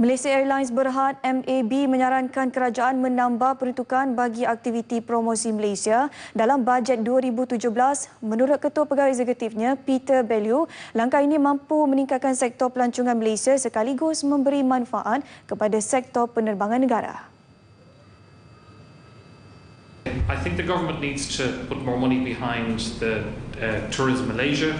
Malaysia Airlines Berhad MAB menyarankan kerajaan menambah peruntukan bagi aktiviti promosi Malaysia dalam bajet 2017. Menurut Ketua Pegawai Eksekutifnya, Peter Bellew, langkah ini mampu meningkatkan sektor pelancongan Malaysia sekaligus memberi manfaat kepada sektor penerbangan negara. I think the government needs to put more money behind the uh, Tourism Malaysia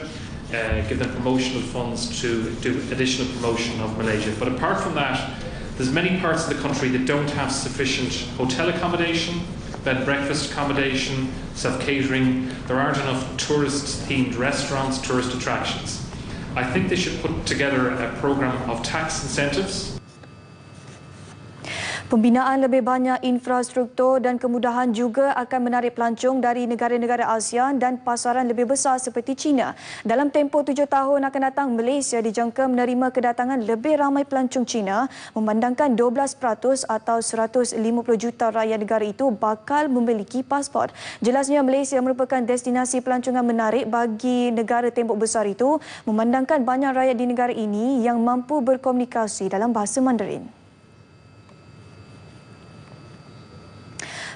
uh, give them promotional funds to do additional promotion of Malaysia. But apart from that, there's many parts of the country that don't have sufficient hotel accommodation, bed and breakfast accommodation, self-catering. There aren't enough tourist-themed restaurants, tourist attractions. I think they should put together a program of tax incentives Pembinaan lebih banyak infrastruktur dan kemudahan juga akan menarik pelancong dari negara-negara ASEAN dan pasaran lebih besar seperti China. Dalam tempoh tujuh tahun akan datang, Malaysia dijangka menerima kedatangan lebih ramai pelancong China memandangkan 12% atau 150 juta rakyat negara itu bakal memiliki pasport. Jelasnya Malaysia merupakan destinasi pelancongan menarik bagi negara tembok besar itu memandangkan banyak rakyat di negara ini yang mampu berkomunikasi dalam bahasa Mandarin.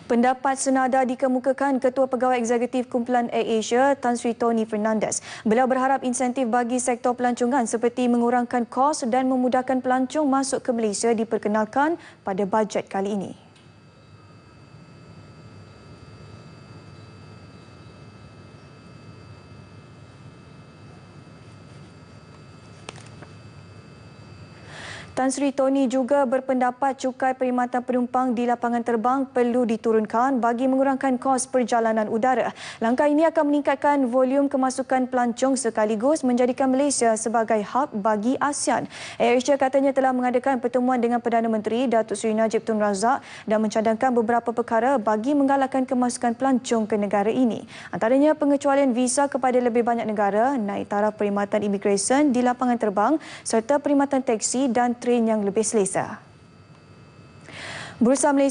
Pendapat senada dikemukakan Ketua Pegawai Eksekutif Kumpulan AirAsia Tan Sri Tony Fernandez. Beliau berharap insentif bagi sektor pelancongan seperti mengurangkan kos dan memudahkan pelancong masuk ke Malaysia diperkenalkan pada bajet kali ini. Tan Sri Tony juga berpendapat cukai perkhidmatan penumpang di lapangan terbang perlu diturunkan bagi mengurangkan kos perjalanan udara. Langkah ini akan meningkatkan volume kemasukan pelancong sekaligus menjadikan Malaysia sebagai hub bagi ASEAN. AirAsia katanya telah mengadakan pertemuan dengan Perdana Menteri Datuk Seri Najib Tun Razak dan mencadangkan beberapa perkara bagi menggalakkan kemasukan pelancong ke negara ini. Antaranya pengecualian visa kepada lebih banyak negara, naik taraf perkhidmatan imigresen di lapangan terbang serta perkhidmatan teksi dan train yang lebih selesa. Bursa Malaysia